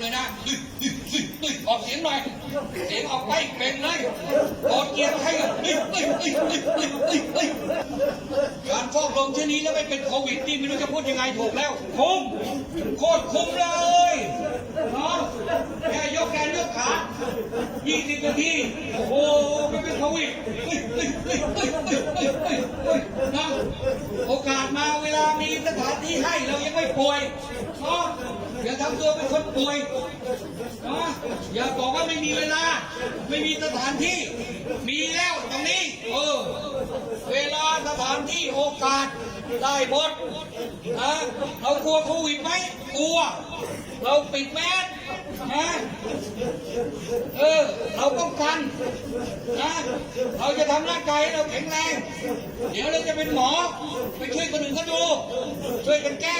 เลยนะออกเสียงหน่อย เสียงออกไปเก่งเลยโอดเกียร์ให้การฟอกลมเช่นนี้แล้วไม่เป็นโควิดนี่ไม่รู้จะพูดยังไงถูกแล้ว คุ้ม โคตรคุ้มเลยเนาะแค่ยกแขนยกขา20นาที โอ้โหไม่เป็นโควิดนะโอกาสมาเวลามีสถานที่ให้เรายังไม่ป่วย อย่าทำตัวเป็นคนป่วยนะอย่าบอกว่าไม่มีเวลา ไม่มีสถานที่ มีแล้วตรงนี้ เออ เวลาสถานที่โอกาสได้หมดนะเรากลัวโควิดไหมกลัว เราปิดแมส นะเออ เราป้องกันนะเราจะทำร่างกายให้เราแข็งแรง เดี๋ยวเราจะเป็นหมอ ไปช่วยคนอื่นเขาดู ช่วยกันแก้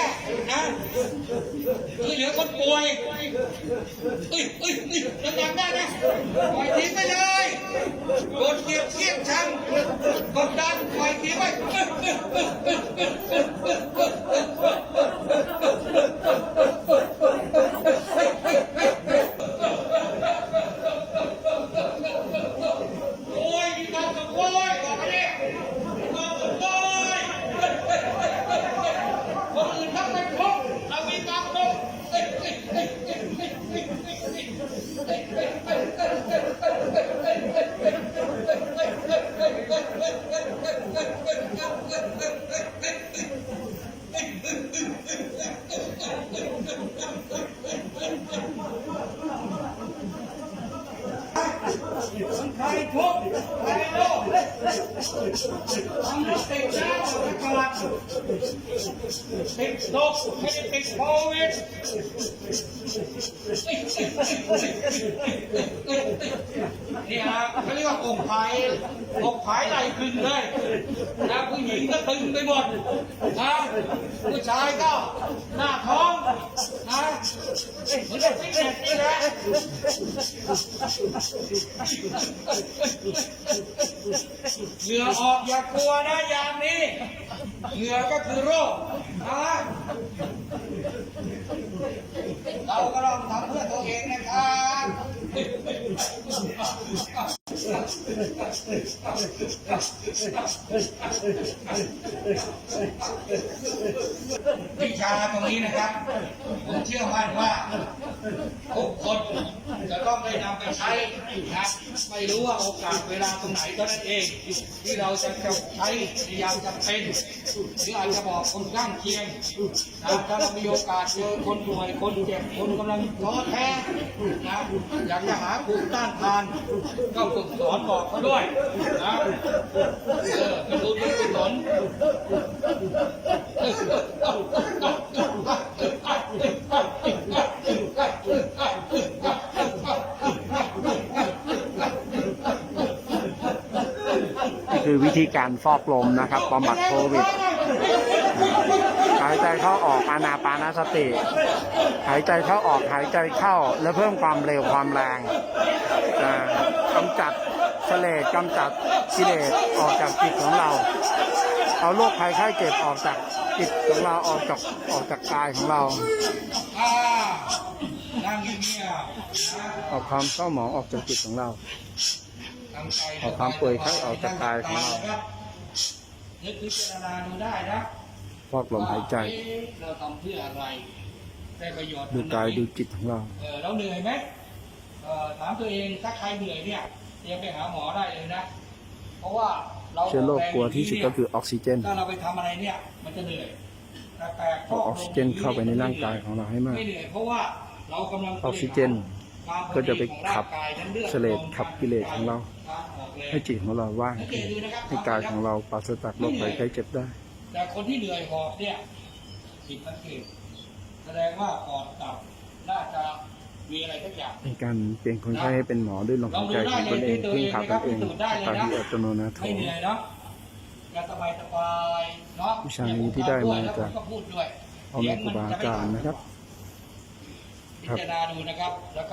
นะช่วยเหลือคนป่วยเอ้ยเอ้ยเอ้ยดังได้นะปล่อยทิ้งไปเลยโดเก็บเสียงชังกดดันปล่อยทิ้งไป คนไทยทุกไปโลกทำให้ติดเชื้อไว้ก่อนติดโรคไม่ได้ติดโควิดนี่ฮะเขาเรียกว่าอกผายอกผายไหลขึ้นเลยนะผู้หญิงก็ตึงไปหมดนะผู้ชายก็หน้าท้องนะ เหมือนกับฟิตเนสนี่แหละเหงื่อออกอย่ากลัวนะยามนี้ เหงื่อก็คือโรคนะเราก็ลองทำเพื่อตัวเองนะครับาตรงนี้นะครับ ผมเชื่อมั่นว่าทุกคนจะต้องได้นำไปใช้นะไม่รู้ว่าโอกาสเวลาตรงไหนเท่านั้นเอง ที่เราจะจะใช้ในยามจำเป็นหรืออาจจะบอกคนข้างเคียงนะถ้าเรามีโอกาสเจอคนป่วยคนเจ็บคนกำลังท้อแท้นะอยากจะหาภูมิต้านทานก็ฝึกสอนบอกเขาด้วยนะเออกระดูกเป็นกุศล คือวิธีการฟอกลมนะครับบำบัดโควิด หายใจเข้าออกอานาปานาสติ หายใจเข้าออกหายใจเข้า แล้วเพิ่มความเร็วความแรงกำจัดเสลดกำจัดกิเลสออกจากจิตของเรา เอาโรคภัยไข้เจ็บออกจากจิตของเราออกจากออกจากกายของเราอ่านั่งเอาความเศร้าหมองออกจากจิตของเรา เอาความป่วยไข้ออกจากกายของเรานึกพิจารณาดูได้นะฟอกลมหายใจว่าเอ๊ะเราทำเพื่ออะไรได้ประโยชน์ดูกายดูจิตของเราเออเราเหนื่อยไหมเออถามตัวเองถ้าใครเหนื่อยเนี่ยเตรียมไปหาหมอได้เลยนะ เพราะว่าเราเชื้อโรคกลัวที่สุดก็คือออกซิเจนถ้าเราไปทำอะไรเนี่ย มันจะเหนื่อยแต่แต่เอาออกซิเจนเข้าไปในร่างกายของเราให้มากไม่เหนื่อยเพราะว่าเรากำลังออกซิเจนก็จะไปขับเสลดขับกิเลสของเรา ให้จิตของเราว่างขึ้นให้กายของเราปราศจากโรคภัยไข้เจ็บได้ แต่คนที่เหนื่อยหอบเนี่ยผิดสังเกตแสดงว่าปอดตับน่าจะมีอะไรสักอย่างเป็นการเปลี่ยนคนไข้ให้เป็นหมอด้วยลมหายใจของตนเองพึ่งพาตนเองตามที่อัตโนนาโถไม่เหนื่อยเนาะจะสบายสบายๆเนาะวิชานี้ที่ได้มาจากแล้วผก็พูดด้วยพ่อแม่ครูบาอาจารย์นะครับพิจารณาดูนะครับแล้วก็